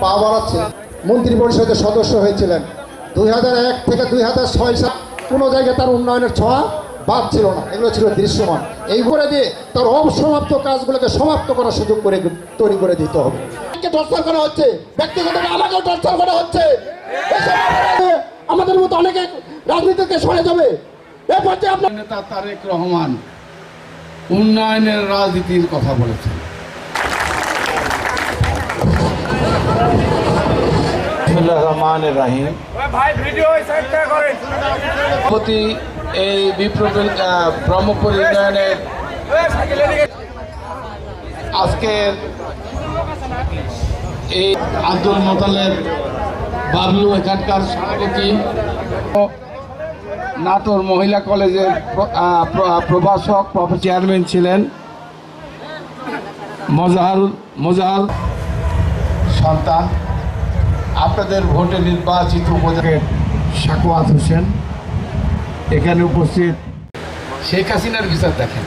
পা মন্ত্রী পরিষদের সদস্য হয়েছিলেন। দুই হাজার এক থেকে দুই হাজার ছয় সাল কোনো জায়গায় তার উন্নয়নের ছোঁয়া বাদ ছিল না। এগুলো ছিল দৃশ্যমান। এই করে দিয়ে তার অসমাপ্ত কাজগুলোকে সমাপ্ত করার সুযোগ করে তৈরি করে দিতে হবে। করা হচ্ছে। করা হচ্ছে। আমাদের মতো অনেকে রাজনীতিতে সরে যাবে। নেতা তারেক রহমান উন্নয়নের রাজনীতির কথা বলেছেন। রহমান রাহিম। প্রতি এই ব্রহ্মপুর ইউনিয়নের আজকের এই আব্দুল মোতালেব বাবলু এখানকার সভাপতি নাটোর মহিলা কলেজের প্রভাষক চেয়ারম্যান ছিলেন মজাহার মজাহার সন্তান। আপনাদের ভোটে নির্বাচিত উপজেলার সাকুয়াত হোসেন, এখানে উপস্থিত শেখ হাসিনার বিচার দেখেন।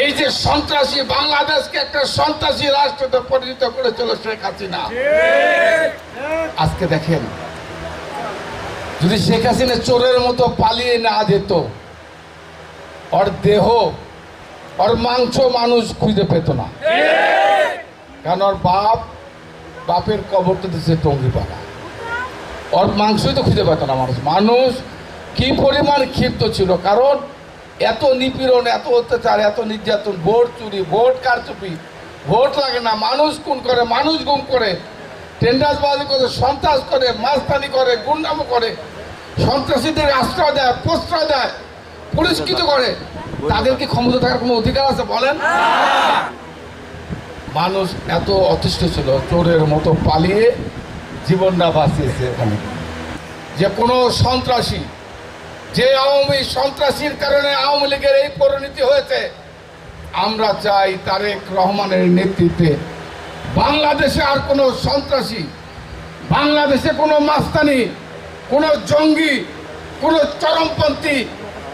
এই যে সন্ত্রাসী বাংলাদেশকে একটা সন্ত্রাসী রাষ্ট্রতে পরিণত করেছিল শেখ হাসিনা। আজকে দেখেন, যদি শেখ হাসিনা চোরের মতো পালিয়ে না যেত, ওর দেহ, ওর মাংস মানুষ খুঁজে পেত না। কারণ ওর বাপ বাপের কবরটা দিচ্ছে টঙ্গিপাড়া। ওর মাংসই তো খুঁজে পেত না মানুষ। মানুষ কি পরিমাণ ক্ষিপ্ত ছিল, কারণ এত নিপীড়ন, এত অত্যাচার, এত নির্যাতন, ভোট চুরি, ভোট কারচুপি, ভোট লাগে না, মানুষ খুন করে, মানুষ গুম করে টেন্ডাসবাজি করে, সন্ত্রাস করে, মাস্তানি করে, গুন্ডামো করে, সন্ত্রাসীদের আশ্রয় দেয়, প্রশ্রয় দেয়, পুরস্কৃত করে। তাদের কি ক্ষমতা থাকার কোনো অধিকার আছে বলেন? মানুষ এত অতিষ্ঠ ছিল, চোরের মতো পালিয়ে জীবনটা বাঁচিয়েছে এখানে। যে কোনো সন্ত্রাসী, যে আওয়ামী সন্ত্রাসীর কারণে আওয়ামী লীগের এই পরিণতি হয়েছে, আমরা চাই তারেক রহমানের নেতৃত্বে বাংলাদেশে আর কোনো সন্ত্রাসী, বাংলাদেশে কোনো মাস্তানি, কোনো জঙ্গি, কোনো চরমপন্থী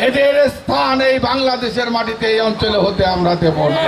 এদের স্থান এই বাংলাদেশের মাটিতে, এই অঞ্চলে হতে আমরা দেব না।